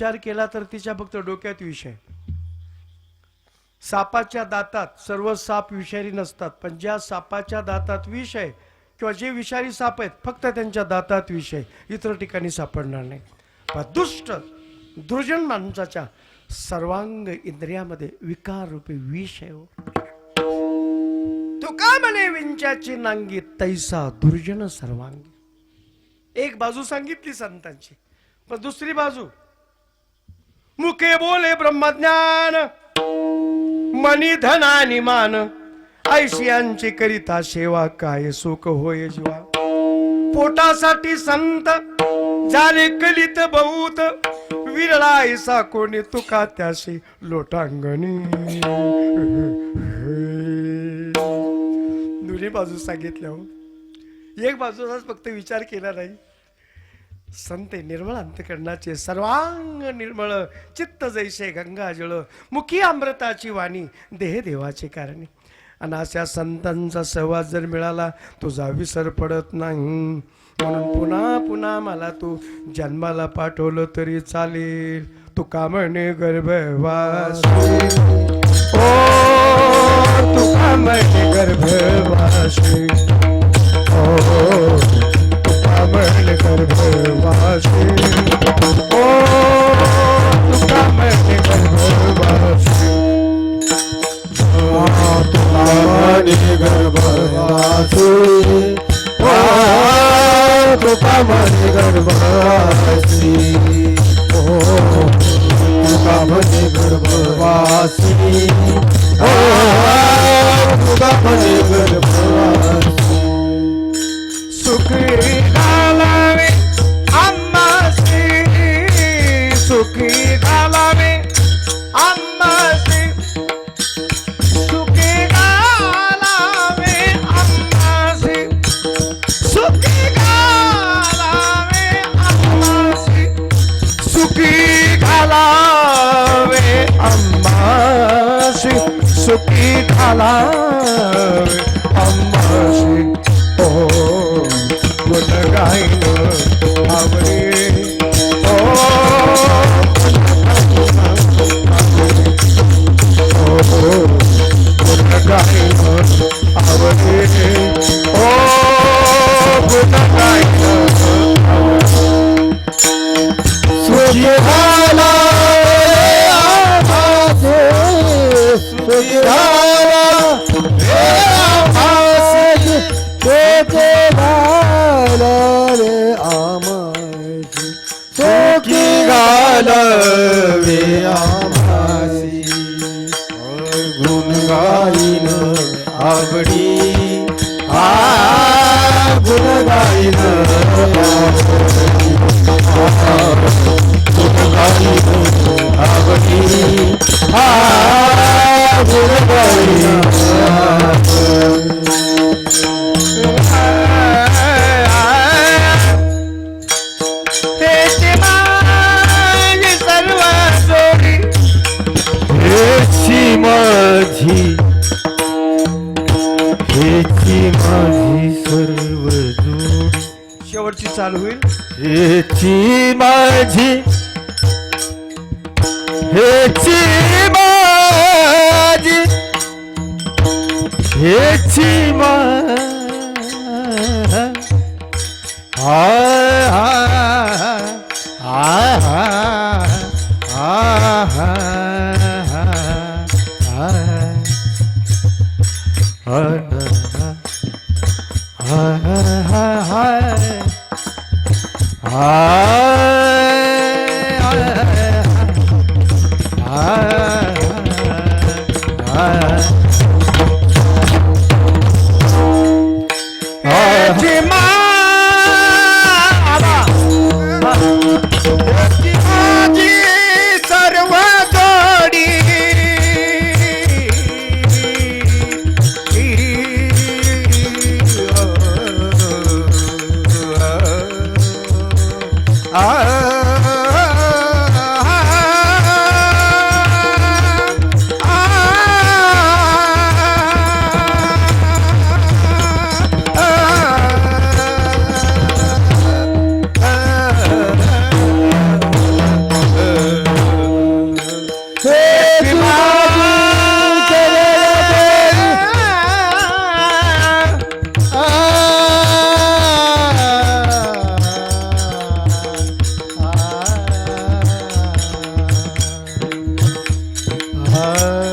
विचार केला तर तिच्या फक्त डोक्यात विषय. सापाच्या दातात सर्व साप विषारी नसतात पण ज्या सापाच्या दातात विष आहे किंवा जे विषारी साप आहेत फक्त त्यांच्या दातात विष आहे इतर ठिकाणी सापडणार नाही. दुष्ट दुर्जन माणसाच्या सर्वांग इंद्रियामध्ये विकार रूपी विष आहे हो. तुका म्हणे विंचाची नांगी तैसा दुर्जन सर्वांगी. एक बाजू सांगितली संतांची पण दुसरी बाजू मुखे बोले ब्रह्मज्ञान मनी धन आणि मान ऐशियांची करिता सेवा काय सुख होय जीवा. पोटासाठी संत झाले कलित बहुत विरळायसा कोणी तुका त्याशी लोटांगणी. दोन्ही बाजू सांगितल्या हो. एक बाजूचाच फक्त विचार केला नाही. संत निर्मळ अंतकरणाचे सर्वांग निर्मळ चित्त जैसे गंगाजळ मुखी अमृताची वाणी देह देवाचे कारणे आणि अशा संतांचा सहवास जर मिळाला तुझा विसर पडत नाही म्हणून पुन्हा पुन्हा मला तू जन्माला पाठवलं तरी चालेल तू कामणे गर्भवास ओ तू म्हणे गर्भवास ओ कामण म्हणे घालावे आम्हासी सुखी घालावे आम्हासी सुखी घालावे आम्हासी सुखी घालावे आम्हासी सुखी घालावे आम्हासी सुखी घालावे আজ বলি हेची माझी हाय Uh...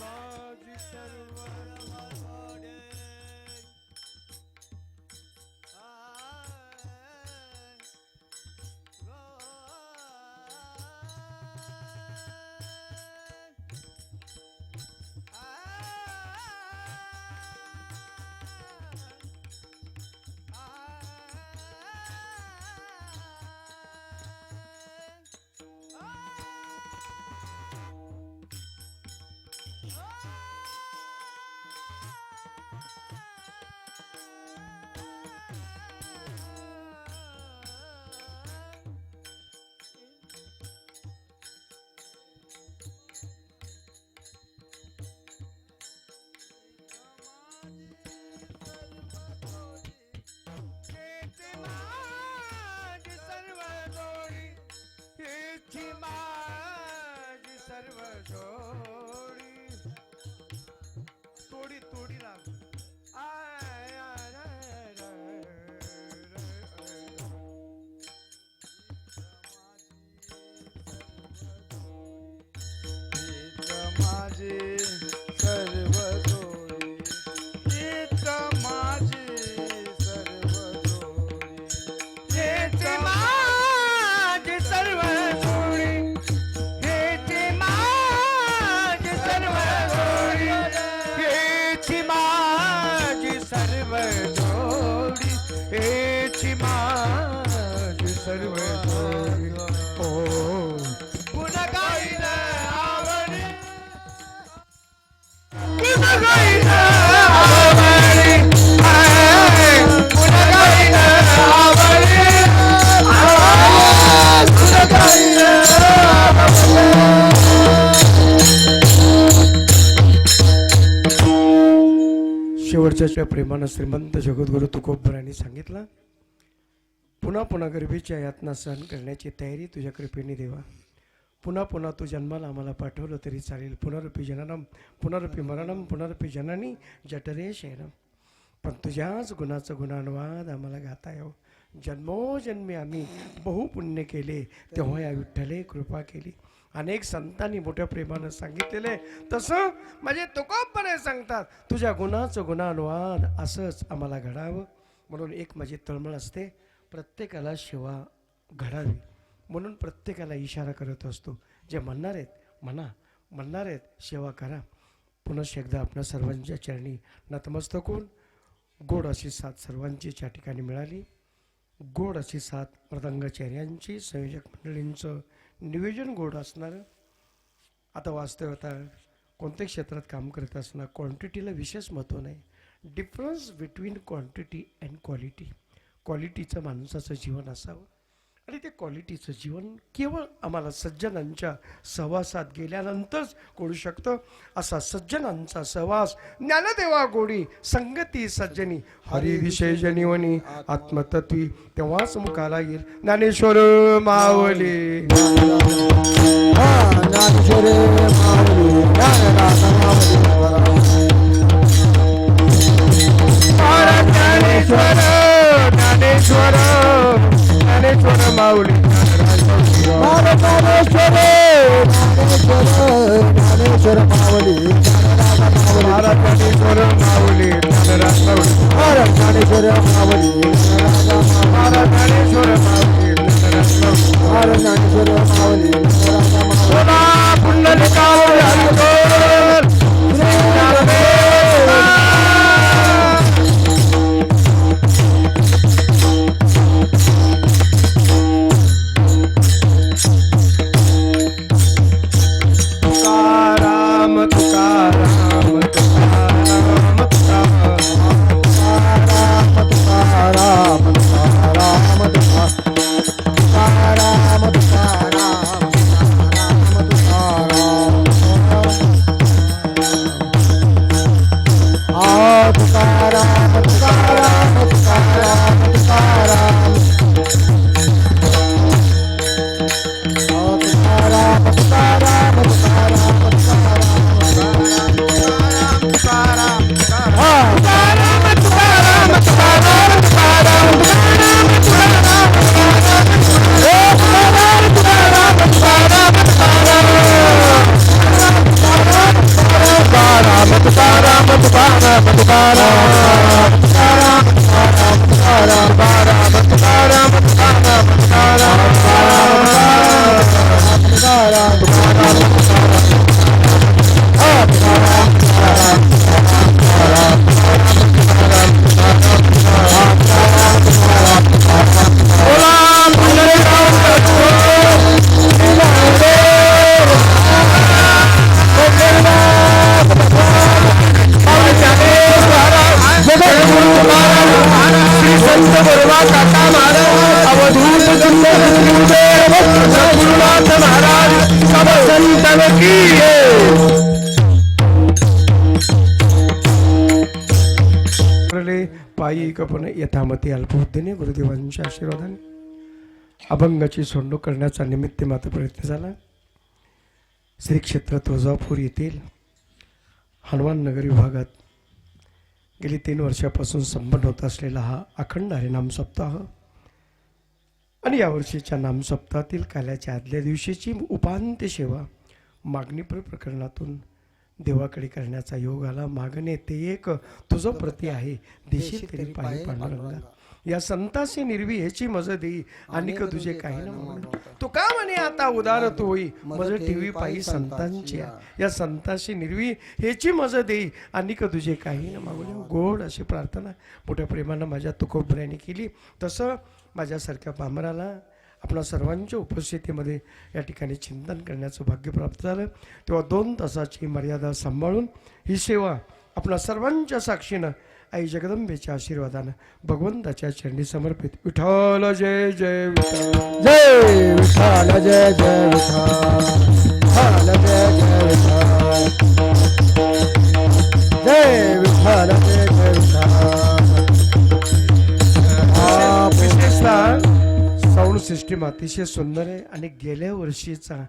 माझी सर्व सर्व सोडी तोडी तोडी लाग. माझी शेवटच्या प्रेमानं श्रीमंत जगद्गुरु तुकोबरांनी सांगितलं पुन्हा पुन्हा गरिबीच्या यातना सहन करण्याची तयारी तुझ्या कृपेने देवा. पुन्हा पुन्हा तू जन्माला आम्हाला पाठवलं तरी चालेल. पुनरपी जननम पुनरपी मरणम पुनरपी जननी जठरे शयनम. पण तुझ्याच गुणाचं गुणानुवाद आम्हाला गाता यावं. जन्मोजन्मी आम्ही बहुपुण्य केले तेव्हा या विठ्ठले कृपा केली. अनेक संतांनी मोठ्या प्रेमानं सांगितलेले तसं म्हणजे तुकोपणे सांगतात तुझ्या गुणाचं गुणानुवाद असंच आम्हाला घडावं. म्हणून एक माझी तळमळ असते प्रत्येकाला शिवा घडावी. म्हणून प्रत्येकाला इशारा करत असतो जे म्हणणार आहेत म्हणा. म्हणणार आहेत सेवा करा. पुनश एकदा आपल्या सर्वांच्या चरणी नतमस्तक होऊन गोड अशी साथ सर्वांची त्या ठिकाणी मिळाली. गोड अशी साथ मृदंगाचार्यांची संयोजक मंडळींचं नियोजन गोड असणारं आता वास्तवता कोणत्याही क्षेत्रात काम करत असणार क्वांटिटीला विशेष महत्त्व नाही. Difference between quantity and quality क्वालिटीचं माणसाचं जीवन असावं. आणि ते क्वालिटीचं जीवन केवळ आम्हाला सज्जनांच्या सहवासात गेल्यानंतरच कळू शकतं. असा सज्जनांचा सहवास ज्ञानदेवा गोडी संगती सज्जनी हरिविषय जनिवनी आत्मतत्वी तेव्हाच मुखाला येईल. ज्ञानेश्वर मावली हा ज्ञानेश्वरी ज्ञानेश्वर. ज्ञानेश्वर माऊली ज्ञानेश्वर ज्ञानेश्वर माऊली ज्ञानेश्वर माऊली ज्ञानेश्वर माऊली ज्ञानेश्वर माऊली ज्ञानेश्वर माऊली पुण्य निकाल पायी कपन यथामती अल्पबुद्धीने गुरुदेवांच्या आशीर्वादाने. अभंगाची सोडणूक करण्याचा निमित्त मात्र प्रयत्न झाला. श्री क्षेत्र तुळजापूर येथील हनुमान नगर विभागात गेली तीन वर्षापासून संपन्न होत असलेला हा अखंड आहे नामसप्ताह आणि यावर्षीच्या नामसप्ताहातील काल्याच्या आदल्या दिवशीची उपांत्य सेवा मागणीपर प्रकरणातून देवाकडे करण्याचा योग आला. मागणे ते एक तुझं प्रती आहे. देशी तरी पायी पांडुरंगा. या संतासी निर्वी ह्याची मज देई आणि तुझे काही न. तू का म्हणे आता उदार तू होई? मज ठेवी पायी संतांची. या संताशी निर्वी ह्याची मज देई आणि तुझे काही न मागणे गोड अशी प्रार्थना. मोठ्या प्रेमानं माझ्या तुकोबऱ्याने केली. तसं माझ्यासारख्या पामराला आपल्या सर्वांच्या उपस्थितीमध्ये या ठिकाणी चिंतन करण्याचं भाग्य प्राप्त झालं. तेव्हा दोन तासाची मर्यादा सांभाळून ही सेवा आपल्या सर्वांच्या साक्षीनं आई जगदंबेच्या आशीर्वादानं भगवंताच्या चरणी समर्पित. विठ्ठल जय जय जय विठ्ठल जय जय विठ्ठल. विठ्ठल जय जय विठ्ठल. जय विठ्ठल जय जय सिस्टीम अतिशय सुंदर आहे. आणि गेल्या वर्षीचा